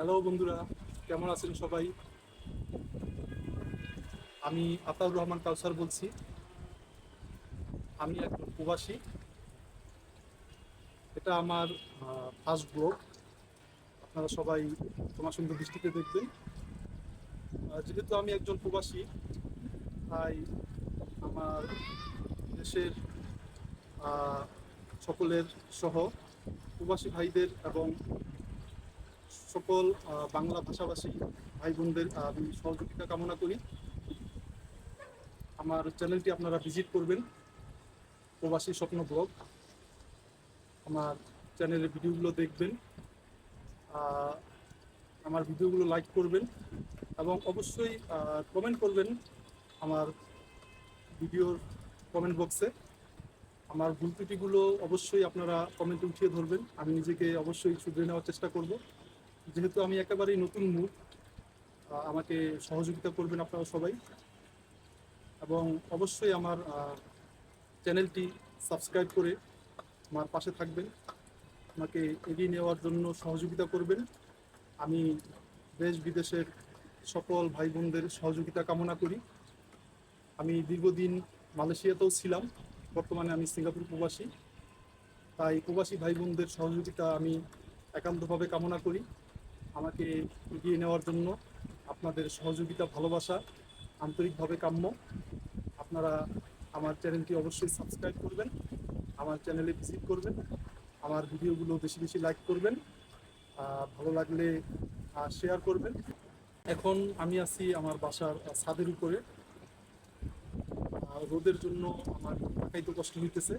Hello বন্ধুরা, কেমন আছেন সবাই? আমি আতাউর রহমান কাউসার বলছি। আমি একজন প্রবাসী। এটা আমার ফার্স্ট ব্লগ আপনারা সবাই তোমার সুন্দর দৃষ্টিতে দেখবেন। যেহেতু আমি একজন প্রবাসী, তাই আমার দেশের সকলের সহ প্রবাসী ভাইদের এবং সকল বাংলা ভাষাভাষী ভাই বোনদের আমি সহযোগিতা কামনা করি। আমার চ্যানেলটি আপনারা ভিজিট করবেন, প্রবাসী স্বপ্ন ব্লগ। আমার চ্যানেলের ভিডিওগুলো দেখবেন আমার ভিডিওগুলো লাইক করবেন এবং অবশ্যই কমেন্ট করবেন আমার ভিডিওর কমেন্ট বক্সে আমার ভুল ত্রুটিগুলো অবশ্যই আপনারা কমেন্টে উঠিয়ে ধরবেন। আমি নিজেকে অবশ্যই শুধরে নেওয়ার চেষ্টা করব। যেহেতু আমি একেবারেই নতুন মুখ আমাকে সহযোগিতা করবেন আপনারা সবাই। এবং অবশ্যই আমার চ্যানেলটি সাবস্ক্রাইব করে আমার পাশে থাকবেন। আমাকে এগিয়ে নেওয়ার জন্য সহযোগিতা করবেন। আমি দেশ বিদেশের সকল ভাই বোনদের সহযোগিতা কামনা করি। আমি দীর্ঘদিন মালয়েশিয়াতেও ছিলাম, বর্তমানে আমি সিঙ্গাপুর প্রবাসী। তাই প্রবাসী ভাই বোনদের সহযোগিতা আমি একান্তভাবে কামনা করি। আমাকে এগিয়ে নেওয়ার জন্য আপনাদের সহযোগিতা, ভালোবাসা, আন্তরিকভাবে কাম্য। আপনারা আমার চ্যানেলটি অবশ্যই সাবস্ক্রাইব করবেন, আমার চ্যানেলে ভিজিট করবেন, আমার ভিডিওগুলো বেশি বেশি লাইক করবেন ভালো লাগলে শেয়ার করবেন। এখন আমি আছি আমার বাসার ছাদের উপরে। রোদের জন্য আমার তাকাইতে কষ্ট হইতেছে।